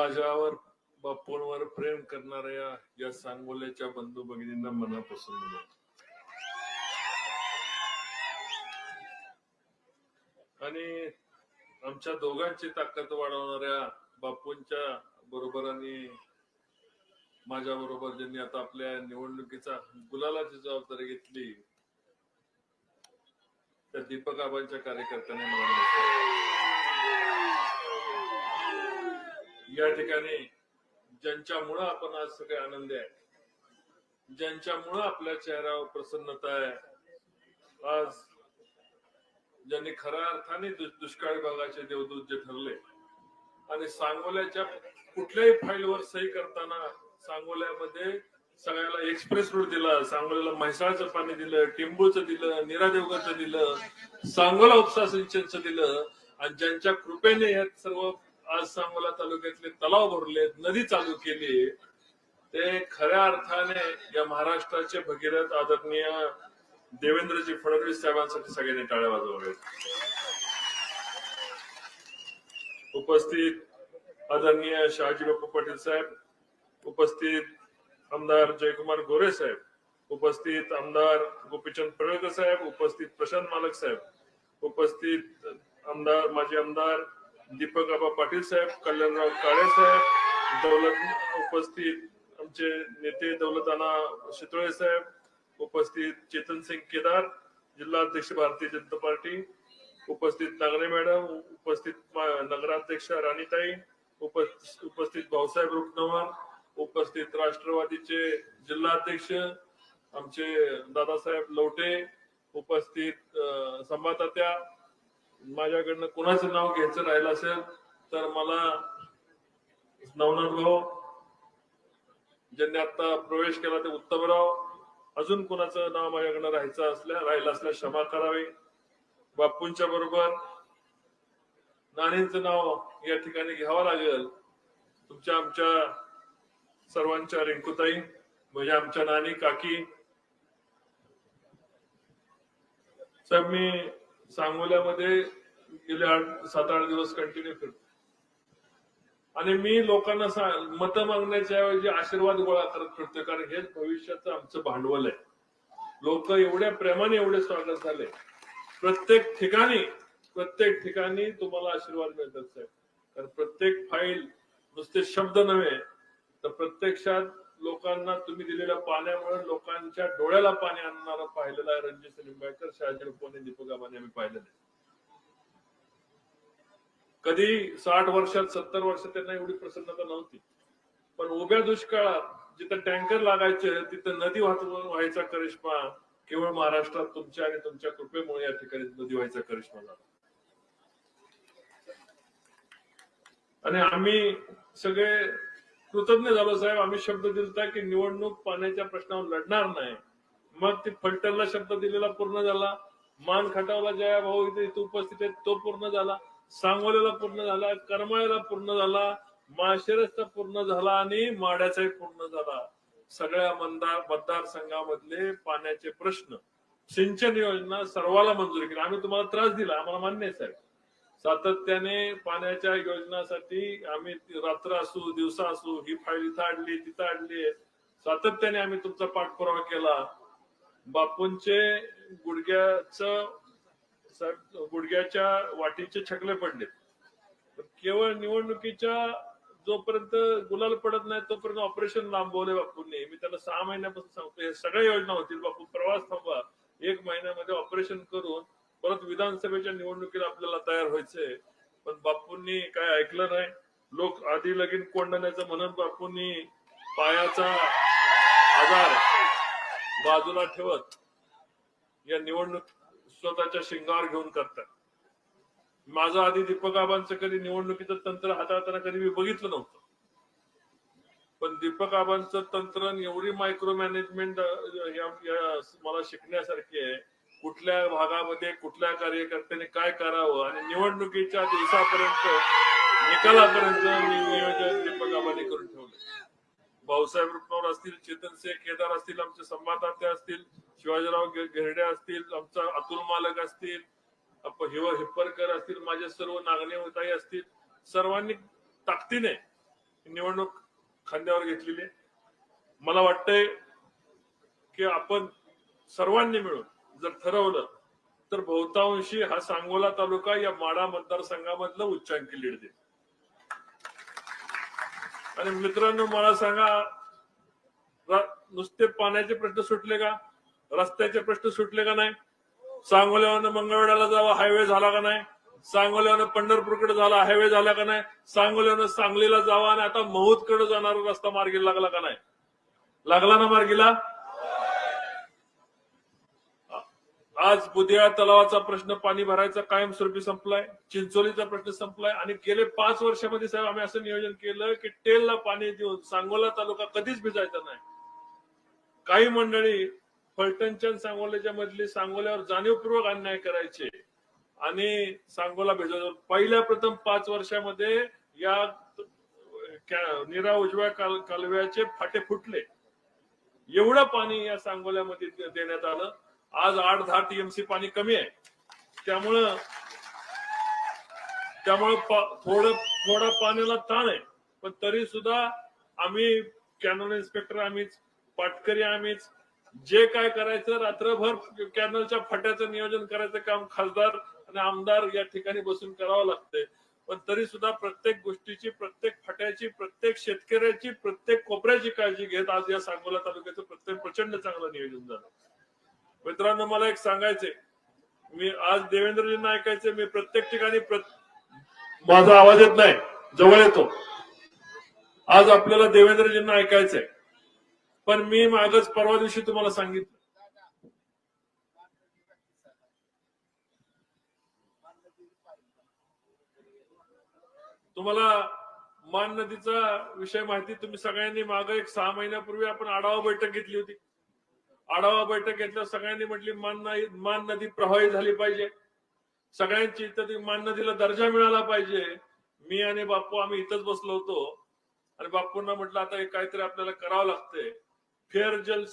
माझ्यावर बापूंवर प्रेम करणाऱ्या या सांगोल्याच्या बंधू भगिनींना मनापासून आणि आमच्या दोघांची ताकद वाढवणाऱ्या बापूंच्या बरोबर आणि माझ्या बरोबर ज्यांनी आता आपल्या निवडणुकीचा गुलालाची जबाबदारी घेतली त्या दीपक आबांच्या कार्यकर्त्यांनी मला या ठिकाणी ज्यांच्यामुळं आपण आज सगळे आनंदी आहे ज्यांच्यामुळं आपल्या चेहऱ्यावर प्रसन्नता आहे आज ज्यांनी खऱ्या अर्थाने दुष्काळी भागाचे देवदूत जे ठरले आणि सांगोल्याच्या कुठल्याही फाईलवर सही करताना सांगोल्यामध्ये सगळ्याला एक्सप्रेस रूट दिला सांगोल्याला म्हैसाळचं पाणी दिलं टिंबूचं दिलं नीरा दिलं सांगोला उपसा सिंचनचं दिलं आणि ज्यांच्या कृपेने या सर्व आज सांगोला तालुक्यातले तलाव भरले नदी चालू केली ते खऱ्या अर्थाने या महाराष्ट्राचे भगीरथ आदरणीय देवेंद्रजी फडणवीस साहेबांसाठी सगळ्यांनी टाळ्या वाजवाव्यात. उपस्थित आदरणीय शहाजी बापू पाटील साहेब उपस्थित आमदार जयकुमार गोरे साहेब उपस्थित आमदार गोपीचंद पडळकर साहेब उपस्थित प्रशांत मालक साहेब उपस्थित आमदार माजी आमदार दीपक आबा पाटील साहेब कल्याणराव काळे साहेब दौलत उपस्थित आमचे नेते दौलताना शितोळे साहेब उपस्थित चेतन सिंग केदार जिल्हाध्यक्ष भारतीय जनता पार्टी उपस्थित नागरे मॅडम उपस्थित नगराध्यक्ष राणीताई उपस्थित उपस्थित भाऊसाहेब रुपनवार उपस्थित राष्ट्रवादीचे जिल्हाध्यक्ष आमचे दादासाहेब लवटे उपस्थित अं, संभातात्या माझ्याकडनं कुणाचं नाव घ्यायचं राहिलं असेल तर मला नवनाथ भाऊ ज्यांनी आता प्रवेश केला ते उत्तमराव अजून कुणाचं नाव माझ्याकडनं राहायचं असल्या राहिलं असल्या क्षमा करावी. बापूंच्या बरोबर नाणींचं नाव या ठिकाणी घ्यावं लागेल. तुमच्या आमच्या सर्वांच्या रिंकुताई म्हणजे आमच्या नानी काकी. साहेब मी सांगोल्यामध्ये गेले आठ सात आठ दिवस कंटिन्यू फिरतो. आणि मी लोकांना मत मागण्याच्या ऐवजी आशीर्वाद गोळा करत फिरतोय. कारण हेच भविष्याचं आमचं भांडवल आहे. लोक एवढ्या प्रेमाने एवढे स्वागत झाले. प्रत्येक ठिकाणी प्रत्येक ठिकाणी तुम्हाला आशीर्वाद मिळतात साहेब. कारण प्रत्येक फाईल नुसते शब्द नव्हे तर प्रत्यक्षात लोकांना तुम्ही दिलेल्या पाण्यामुळे लोकांच्या डोळ्याला पाणी आणणारा पाहिलेलं आहे रणजित निंबाळकर शहाजी रुपवणे दीपक आबाने आम्ही पाहिलेलं आहे. कधी साठ वर्षात सत्तर वर्षात त्यांना एवढी प्रसन्नता नव्हती. पण उभ्या दुष्काळात जिथं टँकर लागायचे तिथं नदी वाहतूक व्हायचा करिश्मा केवळ महाराष्ट्रात तुमच्या आणि तुमच्या कृपेमुळे या ठिकाणी नदी व्हायचा करिश्मा झाला. आणि आम्ही सगळे कृतज्ञ झालो साहेब. आम्ही शब्द दिलता की निवडणूक पाण्याच्या प्रश्नावर लढणार नाही. मग ती फलटणला शब्द दिलेला पूर्ण झाला. मान खटावला जया भाऊ इथे इथे उपस्थित आहेत तो पूर्ण झाला. सांगोलेला पूर्ण झाला. करमाळ्याला पूर्ण झाला. माळशिरसचा पूर्ण झाला आणि माड्याचाही पूर्ण झाला. सगळ्या मतदार मतदारसंघामधले पाण्याचे प्रश्न. सिंचन योजना सर्वाला मंजुरी केली. आम्ही तुम्हाला त्रास दिला. आम्हाला मान्य आहे साहेब. सातत्याने पाण्याच्या योजनासाठी आम्ही रात्र असू दिवसा असू ही फाईल इथं आणली तिथं आणली सातत्याने आम्ही तुमचा पाठपुरावा केला. बापूंचे गुडघ्याच गुडघ्याच्या वाटीचे छकले पडले. केवळ निवडणुकीच्या जोपर्यंत गुलाल पडत नाही तोपर्यंत ऑपरेशन लांबवले बापूंनी. मी त्याला सहा महिन्यापासून सांगतो हे सगळ्या योजना होतील. बापू प्रवास थांबवा. एक महिन्यामध्ये ऑपरेशन करून परत विधानसभेच्या निवडणुकीला आपल्याला तयार व्हायचंय. पण बापूंनी काय ऐकलं नाही? लोक आधी लगीन कोंडण्याचं म्हणत बापूंनी पायाचा आजार बाजूला ठेवत या निवडणूक स्वतःच्या शिंगावर घेऊन करतात. माझं आधी दीपक आबांचं कधी निवडणुकीचं तंत्र हाताळताना कधी मी बघितलं नव्हतं. पण दीपक आबांचं तंत्र एवढी मायक्रो मॅनेजमेंट मला शिकण्यासारखी आहे. कुठल्या भागामध्ये कुठल्या कार्यकर्त्याने काय करावं आणि निवडणुकीच्या दिवसापर्यंत निकालापर्यंत मी नियोजन दीपक आबाने करून ठेवलं भाऊसाहेब रुपनवर असतील चेतन सिंह केदार असतील आमचे संवाददाते असतील शिवाजीराव घेरडे असतील आमचा अतुल मालक असतील हिव हिप्परकर असतील माझे सर्व नागणे होताही असतील सर्वांनी ताकदीने निवडणूक खांद्यावर घेतलेली मला वाटतंय की आपण सर्वांनी मिळून जर ठरवलं तर बहुतांशी हा सांगोला तालुका या माडा मतदारसंघामधलं उच्चांकी लीड देईल. आणि मित्रांनो मला सांगा नुसते पाण्याचे प्रश्न सुटले का? रस्त्याचे प्रश्न सुटले का नाही? सांगोल्यावरनं मंगळवेढ्याला जावा हायवे झाला का नाही? सांगोल्यावरनं पंढरपूरकडे झाला हायवे झाला का नाही? सांगोल्यावरनं सांगलीला जावा आणि आता महूदकडे जाणारा रस्ता मार्गी लागला का नाही? लागला ना मार्गीला? आज बुधिया तलावाचा प्रश्न पाणी भरायचा कायमस्वरूपी संपलाय चिंचोलीचा प्रश्न संपलाय आणि गेले पाच वर्षामध्ये साहेब आम्ही असं नियोजन केलं की टेलला पाणी देऊन सांगोला तालुका कधीच भिजायचा नाही. काही मंडळी फलटणच्या सांगोल्याच्या मधली सांगोल्यावर जाणीवपूर्वक अन्याय करायचे आणि सांगोला भिजवायचं पहिल्या प्रथम पाच वर्षामध्ये या निरा उजव्या काल कालव्याचे फाटे फुटले. एवढं पाणी या सांगोल्यामध्ये देण्यात आलं. आज आठ दहा टीएमसी पाणी कमी आहे. त्यामुळं त्यामुळं थोड थोडं थोडा पाण्याला ताण आहे. पण तरी सुद्धा आम्ही कॅनल इन्स्पेक्टर आम्हीच पाटकरी आम्हीच जे काय करायचं रात्रभर कॅनलच्या फट्याचं नियोजन करायचं काम खासदार आणि आमदार या ठिकाणी बसून करावं लागतंय. पण तरी सुद्धा प्रत्येक गोष्टीची प्रत्येक फट्याची प्रत्येक शेतकऱ्याची प्रत्येक कोपऱ्याची काळजी घेत आज या सांगोला तालुक्याचं प्रत्येक प्रचंड चांगलं नियोजन झालं. मित्रांनो मला एक सांगायचंय. मी आज देवेंद्रजींना ऐकायचे मी प्रत्येक ठिकाणी माझा आवाज येत नाही जवळ येतो. आज आपल्याला देवेंद्रजींना ऐकायचंय. पण मी मागच परवा दिवशी तुम्हाला सांगितलं. तुम्हाला मान नदीचा विषय माहिती तुम्ही सगळ्यांनी माग एक सहा महिन्यापूर्वी आपण आढावा बैठक घेतली होती. आढावा बैठक घेतल्या सगळ्यांनी म्हटली मान नाही मान नदी प्रभावी झाली पाहिजे. सगळ्यांची इथं ती मान नदीला दर्जा मिळाला पाहिजे. मी आणि बापू आम्ही इथंच बसलो होतो. आणि बापूंना म्हटलं आता हे काहीतरी आपल्याला करावं लागतंय. फेर जल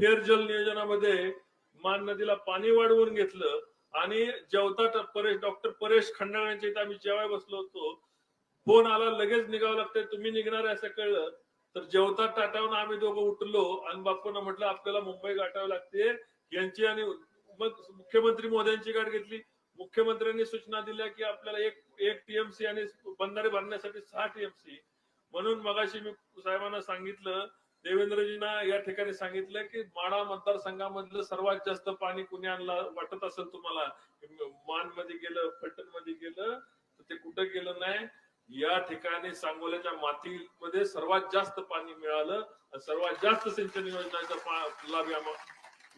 फेर जल नियोजनामध्ये मान नदीला पाणी वाढवून घेतलं. आणि जेवता परेश डॉक्टर परेश खंडाळ्यांच्या इथं आम्ही जेवाय बसलो होतो. फोन आला लगेच निघावं लागतंय. तुम्ही निघणार असं कळलं. तर जेवता टाटावून आम्ही दोघं उठलो आणि बापूंना म्हटलं आपल्याला मुंबई गाठावी लागते. यांची आणि मग मुख्यमंत्री मोद्यांची गाठ घेतली. मुख्यमंत्र्यांनी सूचना दिल्या की आपल्याला एक एक टीएमसी आणि बंधारे भरण्यासाठी सहा टीएमसी म्हणून मगाशी मी साहेबांना सांगितलं देवेंद्रजींना या ठिकाणी सांगितलं की माडा मतदारसंघामधलं सर्वात जास्त पाणी कुणी आणलं वाटत असेल तुम्हाला? मानमध्ये गेलं फलटणमध्ये गेलं तर ते कुठं गेलं नाही? या ठिकाणी सांगोल्याच्या मातीमध्ये सर्वात जास्त पाणी मिळालं सर्वात जास्त सिंचन योजनाचा लाभ या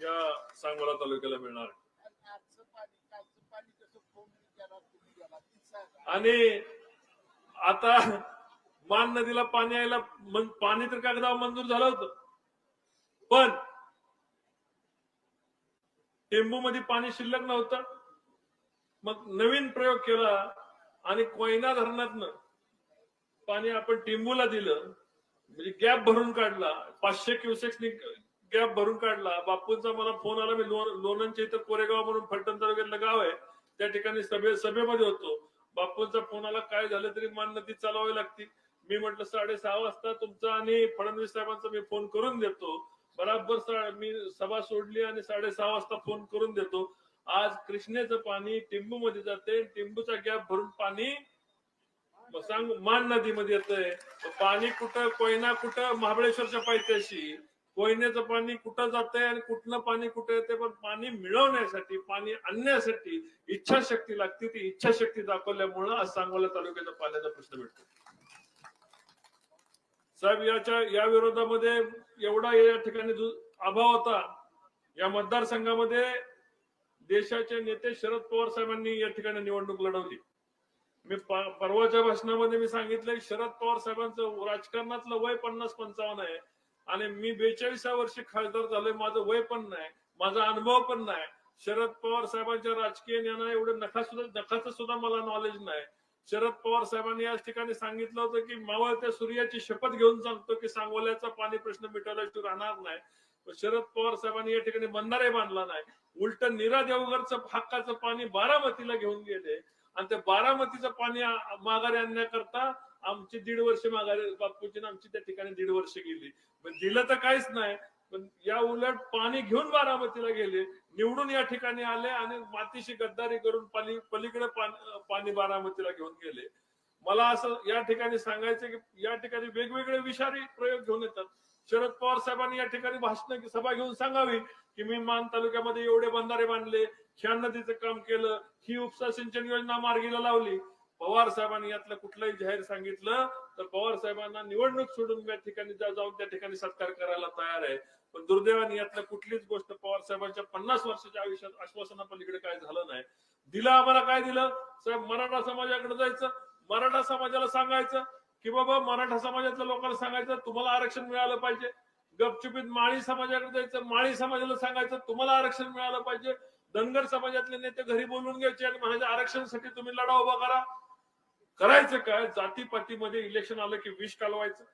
या सांगोला तालुक्याला मिळणार आणि आता मान नदीला पाणी यायला पाणी तर कागदावर मंजूर झालं होत. पण टेंबू मध्ये पाणी शिल्लक नव्हतं. मग नवीन प्रयोग केला आणि कोयना धरणातनं पाणी आपण टिंबूला दिलं म्हणजे गॅप भरून काढला पाचशे क्युसेक्सनी गॅप भरून काढला. बापूंचा मला फोन आला मी लोणंदच्या इथं कोरेगाव म्हणून फलटण तालुक्यातलं गाव आहे. त्या ठिकाणी सभे सभेमध्ये होतो. बापूंचा फोन आला काय झालं तरी मान नदी चालवावी लागती. मी म्हटलं साडेसहा वाजता तुमचा आणि फडणवीस साहेबांचा मी फोन करून देतो. बराबर मी सभा सोडली आणि साडेसहा वाजता फोन करून देतो. आज कृष्णेचं पाणी टिंबू मध्ये जाते टिंबूचा गॅप भरून पाणी सांग मान नदीमध्ये येतंय. पाणी कुठं कोयना कुठं? महाबळेश्वरच्या पायथ्याशी. कोयनेचं पाणी कुठं जातंय आणि कुठलं पाणी कुठं येते पण पाणी मिळवण्यासाठी पाणी आणण्यासाठी इच्छाशक्ती लागते. ती इच्छाशक्ती दाखवल्यामुळं आज सांगोला तालुक्याचा पाण्याचा प्रश्न भेटतो साहेब याच्या या विरोधामध्ये एवढा या ठिकाणी अभाव होता. या मतदारसंघामध्ये देशाचे नेते शरद पवार साहेबांनी या ठिकाणी निवडणूक लढवली. मी परवाच्या भाषणामध्ये मी सांगितलं शरद पवार साहेबांचं राजकारणातलं वय पन्नास पंचावन्न आहे. आणि मी बेचाळीसा वर्षी खासदार झालोय माझं वय पण नाही माझा अनुभव पण नाही. शरद पवार साहेबांच्या राजकीय ज्ञाना एवढं नखा सुद्धा नखाचं सुद्धा मला नॉलेज नाही. शरद पवार साहेबांनी याच ठिकाणी सांगितलं होतं की मावळ त्या सूर्याची शपथ घेऊन सांगतो की सांगोल्याचा पाणी प्रश्न मिटवल्याशिवाय राहणार नाही. शरद पवार साहेबांनी या ठिकाणी बंधारे बांधला नाही. उलट निरा देवघरचं हक्काचं पाणी बारामतीला घेऊन गेले. आणि त्या बारामतीचं पाणी माघारी आणण्याकरता आमची दीड वर्ष माघारी बापूची आमची त्या ठिकाणी दीड वर्ष गेली. पण दिलं तर काहीच नाही. पण या उलट पाणी घेऊन बारामतीला गेले. निवडून या ठिकाणी आले आणि मातीशी गद्दारी करून पाणी पलीकडे पाणी बारामतीला घेऊन गेले. मला असं या ठिकाणी सांगायचं की या ठिकाणी वेगवेगळे विषारी प्रयोग घेऊन येतात. शरद पवार साहेबांनी या ठिकाणी भाषण सभा घेऊन सांगावी की मी मान तालुक्यामध्ये एवढे बंधारे बांधले ह्या नदीचं काम केलं ही उपसा सिंचन योजना मार्गीला लावली. पवार साहेबांनी यातलं कुठलंही जाहीर सांगितलं तर पवार साहेबांना निवडणूक सोडून या ठिकाणी जाऊन त्या ठिकाणी सत्कार करायला तयार आहे. पण दुर्दैवाने यातलं कुठलीच गोष्ट पवार साहेबांच्या पन्नास वर्षाच्या आयुष्यात आश्वासनापलीकडे काय झालं नाही. दिलं आम्हाला काय दिलं? साहेब मराठा समाजाकडे जायचं मराठा समाजाला सांगायचं की बाबा मराठा समाजातल्या लोकांना सांगायचं तुम्हाला आरक्षण मिळालं पाहिजे. गपचुपीत माळी समाजाकडे जायचं माळी समाजाला सांगायचं तुम्हाला आरक्षण मिळालं पाहिजे. धनगर समाजातले नेते घरी बोलून घ्यायचे आणि म्हणायचे आरक्षणासाठी तुम्ही लढा उभा करा. करायचं काय? जातीपातीमध्ये इलेक्शन आलं की विष कालवायचं.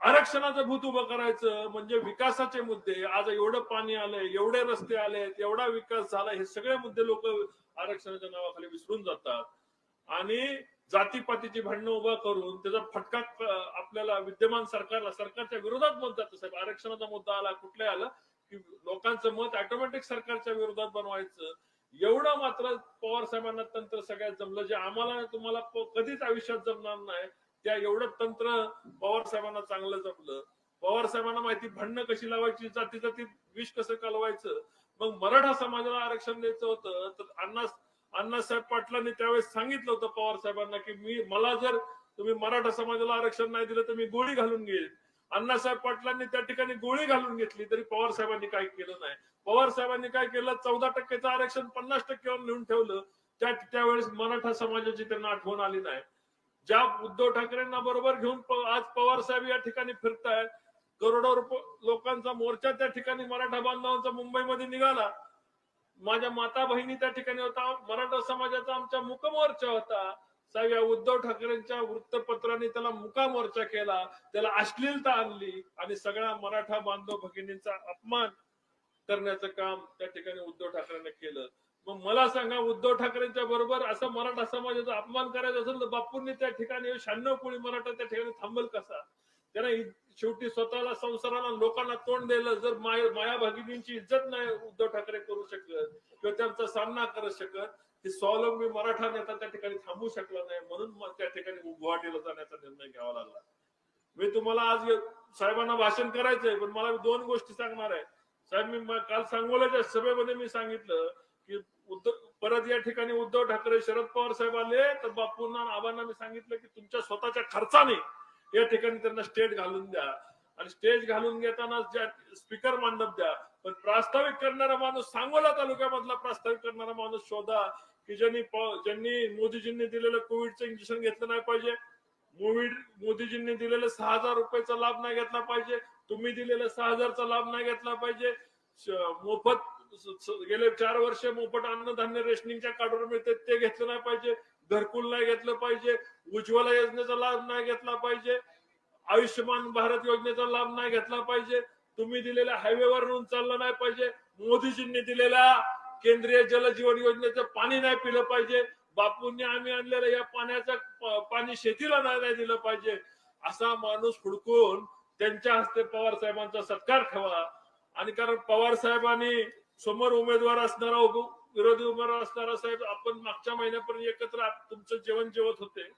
आरक्षणाचं भूत उभं करायचं म्हणजे विकासाचे मुद्दे. आज एवढं पाणी आलंय एवढे रस्ते आलेत एवढा विकास झाला हे सगळे मुद्दे लोक आरक्षणाच्या नावाखाली विसरून जातात. आणि जातीपातीची भांडणं उभा करून त्याचा फटका आपल्याला विद्यमान सरकारला सरकारच्या विरोधात मत जातं साहेब आरक्षणाचा मुद्दा आला कुठल्या आला की लोकांचं मत ऑटोमॅटिक सरकारच्या विरोधात बनवायचं. एवढं मात्र पवार साहेबांना तंत्र सगळ्यात जमलं. जे आम्हाला तुम्हाला कधीच आयुष्यात जमणार नाही त्या एवढं तंत्र पवार साहेबांना चांगलं जमलं. पवार साहेबांना माहिती भांडणं कशी लावायची जाती जातीत विष कसं कालवायचं? मग मराठा समाजाला आरक्षण द्यायचं होतं तर अण्णा अण्णासाहेब पाटलांनी त्यावेळेस सांगितलं होतं पवार साहेबांना की मी मला जर तुम्ही मराठा समाजाला आरक्षण नाही दिलं तर मी गोळी घालून घेईन. अण्णासाहेब पाटलांनी त्या ठिकाणी गोळी घालून घेतली तरी पवार साहेबांनी काही केलं नाही. पवार साहेबांनी काय केलं? चौदा टक्क्याचं आरक्षण पन्नास टक्क्यावर नेऊन ठेवलं. त्या त्यावेळेस मराठा समाजाची त्यांना आठवण आली नाही. ज्या उद्धव ठाकरेंना बरोबर घेऊन आज पवार साहेब या ठिकाणी फिरतायत करोडो रुपये लोकांचा मोर्चा त्या ठिकाणी मराठा बांधवांचा मुंबईमध्ये निघाला. माझ्या माता बहिणी त्या ठिकाणी होता मराठा समाजाचा आमचा मुकमोर्चा होता. साहेब या उद्धव ठाकरेंच्या वृत्तपत्राने त्याला मुका मोर्चा केला त्याला अश्लीलता आणली आणि सगळ्या मराठा बांधव भगिनींचा अपमान करण्याचं काम त्या ठिकाणी उद्धव ठाकरेंनी केलं. मग मला सांगा उद्धव ठाकरेंच्या बरोबर असं मराठा समाजाचा अपमान करायचा असेल तर बापूंनी त्या ठिकाणी शहाण्णव कोळी मराठा त्या ठिकाणी थांबल कसा? त्यानं शेवटी स्वतःला संसाराला लोकांना तोंड दिलं जर माया माया भगिनींची इज्जत नाही उद्धव ठाकरे करू शकत किंवा त्यांचा सामना करू शकत ते स्वावलंबी मराठा नेता त्या ठिकाणी थांबू शकला नाही म्हणून त्या ठिकाणी गुवाहाटीला जाण्याचा निर्णय घ्यावा लागला. मी तुम्हाला आज साहेबांना भाषण करायचंय पण मला दोन गोष्टी सांगणार आहे. साहेब मी काल सांगोल्याच्या सभेमध्ये मी सांगितलं की उद्धव परत या ठिकाणी उद्धव ठाकरे शरद पवार साहेब आले तर बापूंना आबांना मी सांगितलं की तुमच्या स्वतःच्या खर्चाने या ठिकाणी त्यांना स्टेज घालून द्या. आणि स्टेज घालून घेताना ज्या स्पीकर मांडप द्या. पण प्रास्ताविक करणारा माणूस सांगोला तालुक्यामधला प्रास्ताविक करणारा माणूस शोधा की ज्यांनी ज्यांनी मोदीजींनी दिलेलं कोविडचं इंजेक्शन घेतलं नाही पाहिजे. मोविड मोदीजींनी दिलेलं सहा हजार रुपयाचा लाभ नाही घेतला पाहिजे. तुम्ही दिलेला सहा हजारचा लाभ नाही घेतला पाहिजे. मोफत गेले चार वर्ष मोफत अन्नधान्य रेशनिंगच्या कार्डवर मिळते ते घेतलं नाही पाहिजे. घरकुल नाही घेतलं पाहिजे उज्ज्वला योजनेचा लाभ नाही घेतला पाहिजे आयुष्यमान भारत योजनेचा लाभ नाही घेतला पाहिजे तुम्ही दिलेल्या हायवेवरून चाललं नाही पाहिजे मोदीजींनी दिलेल्या केंद्रीय जल जीवन योजनेचं पाणी नाही पिलं पाहिजे बापूंनी आम्ही आणलेलं या पाण्याचं पाणी शेतीला नाही नाही दिलं पाहिजे असा माणूस हुडकून त्यांच्या हस्ते पवार साहेबांचा सत्कार ठेवा. आणि कारण पवार साहेबांनी समोर उमेदवार असणारा विरोधी उमेदवार असणारा साहेब आपण मागच्या महिन्यापर्यंत एकत्र तुमचं जेवण जेवत होते.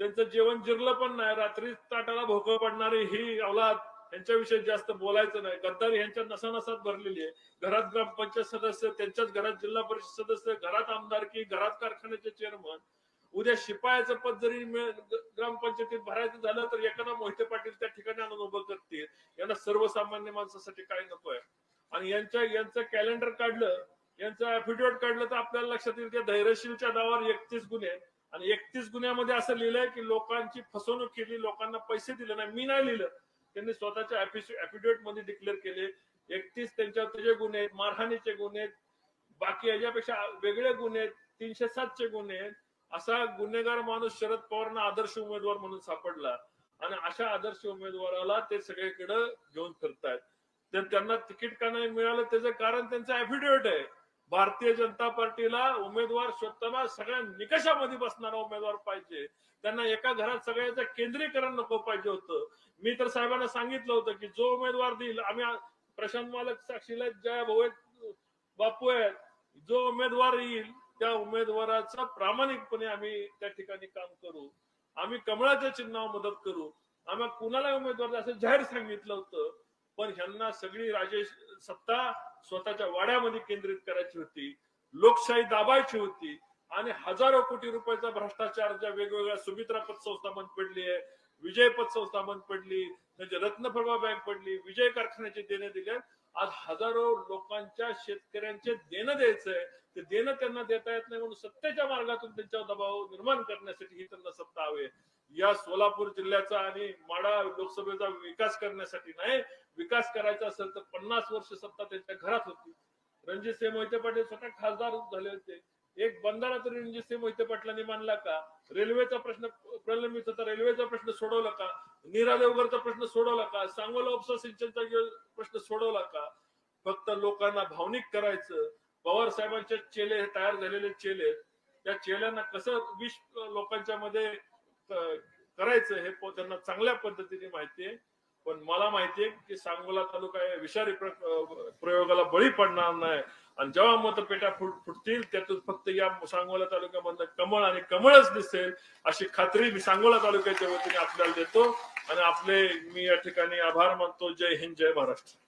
त्यांचं जेवण जिरलं पण नाही. रात्री ताटाला भोकं पडणारी ही अवलाद यांच्याविषयी जास्त बोलायचं नाही. गद्दारी यांच्या नसानसात भरलेली आहे. घरात ग्रामपंचायत सदस्य त्यांच्याच घरात जिल्हा परिषद सदस्य घरात आमदारकी घरात कारखान्याचे चेअरमन उद्या शिपायाचं पद जरी ग्रामपंचायतीत भरायचं झालं तर एखादा मोहिते पाटील त्या ठिकाणी आणून उभं करतील. यांना सर्वसामान्य माणसासाठी काय नको आहे आणि यांच्या यांचं कॅलेंडर काढलं यांचं अफिडेविट काढलं तर आपल्याला लक्षात येईल की धैर्यशीलच्या नावावर एकतीस गुन्हे आहेत. आणि एकतीस गुन्ह्यामध्ये असं लिहिलंय की लोकांची फसवणूक केली लोकांना पैसे दिले नाही. मी नाही लिहिलं. त्यांनी स्वतःच्या अफिडेविटमध्ये डिक्लेअर केले. एकतीस त्यांच्यावर त्याचे गुन्हे आहेत मारहाणीचे गुन्हे आहेत. बाकी याच्यापेक्षा वेगळे गुन्हे आहेत. तीनशे सातचे गुन्हे आहेत. असा गुन्हेगार माणूस शरद पवारांना आदर्श उमेदवार म्हणून सापडला. आणि अशा आदर्श उमेदवाराला ते सगळीकडे घेऊन फिरतायत. तर त्यांना तिकीट का नाही मिळालं त्याचं कारण त्यांचं अफिडेविट आहे. भारतीय जनता पार्टीला उमेदवार शोधताना सगळ्या निकषामध्ये बसणारा उमेदवार पाहिजे. त्यांना एका घरात सगळ्याचं केंद्रीकरण नको पाहिजे होतं. मी तर साहेबांना सांगितलं होतं की जो उमेदवार देईल आम्ही प्रशांत मालक साक्षीला जया भाऊ बापू आहेत जो उमेदवार येईल त्या उमेदवाराचा प्रामाणिकपणे आम्ही त्या ठिकाणी काम करू. आम्ही कमळाच्या चिन्हावर मदत करू. आम्ही कुणाला उमेदवार असं जाहीर सांगितलं होतं. पण ह्यांना सगळी राजेश सत्ता स्वतःच्या वाड्यामध्ये केंद्रित करायची होती लोकशाही दाबायची होती आणि हजारो कोटी रुपयाचा भ्रष्टाचार ज्या वेगवेगळ्या सुमित्रा पतसंस्था बंद पडली आहे विजय पतसंस्था बंद पडली म्हणजे रत्नप्रभा बँक पडली विजय कारखान्याचे देणे दिले आज हजारो लोकांच्या शेतकऱ्यांचे देणं द्यायचंय ते देणं त्यांना देता येत नाही म्हणून सत्तेच्या मार्गातून त्यांच्यावर दबाव निर्माण करण्यासाठी ही त्यांना सत्ता हवी या सोलापूर जिल्ह्याचा आणि माडा लोकसभेचा विकास करण्यासाठी नाही विकास करायचा असेल तर पन्नास वर्ष सत्ता त्यांच्या घरात होती. रणजित सिंह मोहिते पाटील स्वतः खासदार झाले होते. एक बंधारा तरी रणजित सिंह मोहिते पाटलांनी मानला का? रेल्वेचा प्रश्न प्रलंबित होता. रेल्वेचा प्रश्न सोडवला का? नीरा देवगरचा प्रश्न सोडवला का? सांगोला उपसा सिंचनचा प्रश्न सोडवला का? फक्त लोकांना भावनिक करायचं. पवार साहेबांचे चेले हे तयार झालेले चेले आहेत. त्या चेल्यांना कसं विष लोकांच्या मध्ये करायचं हे त्यांना चांगल्या पद्धतीने माहिती आहे. पण मला माहितीये की सांगोला तालुका विषारी प्रयोगाला बळी पडणार नाही. आणि जेव्हा मतपेट्या फुट फुटतील त्यातून फक्त या सांगोला तालुक्यामधलं कमळ आणि कमळच दिसेल अशी खात्री मी सांगोला तालुक्याच्या वतीने आपल्याला देतो. आणि आपले मी या ठिकाणी आभार मानतो. जय हिंद जय महाराष्ट्र.